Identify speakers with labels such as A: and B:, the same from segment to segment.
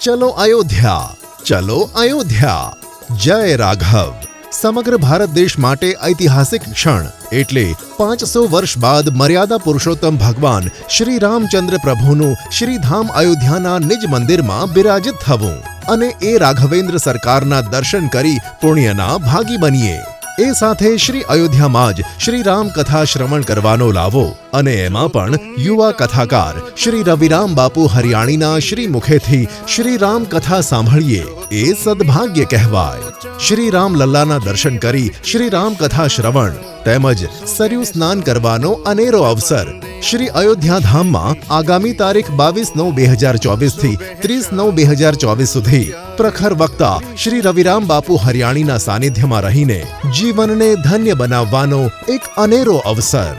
A: ચલો અયોધ્યા ચલો અયોધ્યા. જય રાઘવ. સમગ્ર ભારત દેશ માટે ઐતિહાસિક ક્ષણ એટલે પાંચસો વર્ષ બાદ મર્યાદા પુરુષોત્તમ ભગવાન શ્રી રામચંદ્ર પ્રભુનું શ્રીધામ અયોધ્યાના નિજ મંદિરમાં બિરાજિત થવું અને એ રાઘવેન્દ્ર સરકારના દર્શન કરી પુણ્યના ભાગી બનીએ. એ સાથે શ્રી અયોધ્યામાં જ શ્રી રામ કથા શ્રવણ કરવાનો લાવો અને એમાં પણ યુવા કથાકાર શ્રી રવિરામ બાપુ હરિયાણીના શ્રી મુખેથી શ્રી રામ કથા સાંભળીએ એ સદભાગ્ય કહેવાય. શ્રી રામ લલ્લાના દર્શન કરી શ્રી રામ કથા શ્રવણ તેમજ સરયુ સ્નાન કરવાનો અનેરો અવસર શ્રી અયોધ્યા ધામમાં આગામી તારીખ બાવીસ નવ બે હજાર ચોવીસથી ત્રીસ નવ બે હજાર ચોવીસ સુધી પ્રખર વક્તા શ્રી રવિરામ બાપુ હરિયાણીના સાનિધ્યમાં રહીને જીવનને ધન્ય બનાવવાનો એક અનેરો અવસર.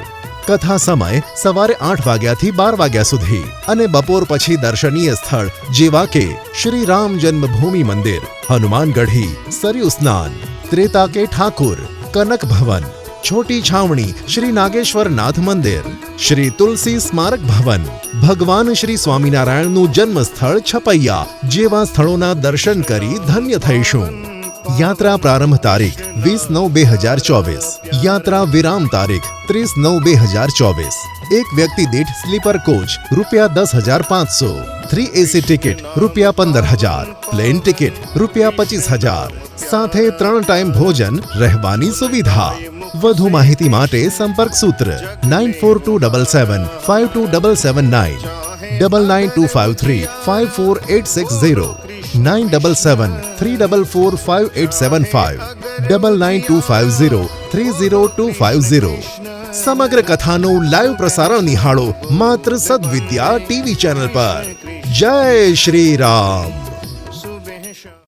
A: કથા સમય સવારે આઠ વાગ્યાથી બાર વાગ્યા સુધી અને બપોર પછી દર્શનીય સ્થળ જેવા કે શ્રી રામ જન્મભૂમિ મંદિર, હનુમાનગઢી, સરયુ સ્નાન ત્રેતા કે ઠાકુર કનક ભવન છોટી છાવણી શ્રી નાગેશ્વર નાથ મંદિર શ્રી તુલસી સ્મારક ભવન ભગવાન શ્રી સ્વામિનારાયણનું જન્મ સ્થળ છપૈયા, જેવા સ્થળોના દર્શન કરી ધન્ય થઈશું. યાત્રા પ્રારંભ તારીખ વીસ નવ બે હજાર ચોવીસ યાત્રા વિરામ તારીખ ત્રીસ નવ બે હજાર ચોવીસ એક વ્યક્તિ દીઠ સ્લીપર કોચ રૂપિયા દસ હજાર પાંચસો થ્રી એસી ટિકિટ રૂપિયા પંદર હજાર પ્લેન ટિકિટ રૂપિયા પચીસ હજાર સાથે ત્રણ ટાઈમ ભોજન રહેવાની સુવિધા વધુ માહિતી માટે સંપર્ક સૂત્ર nine four two double seven five two double seven nine double nine two five three five four eight six zero nine double seven three double four five eight seven five double nine two five zero three zero two five zero સમગ્ર કથાનું live પ્રસારણ નિહાળો માત્ર Sadvidya TV channel પર જય શ્રી રામ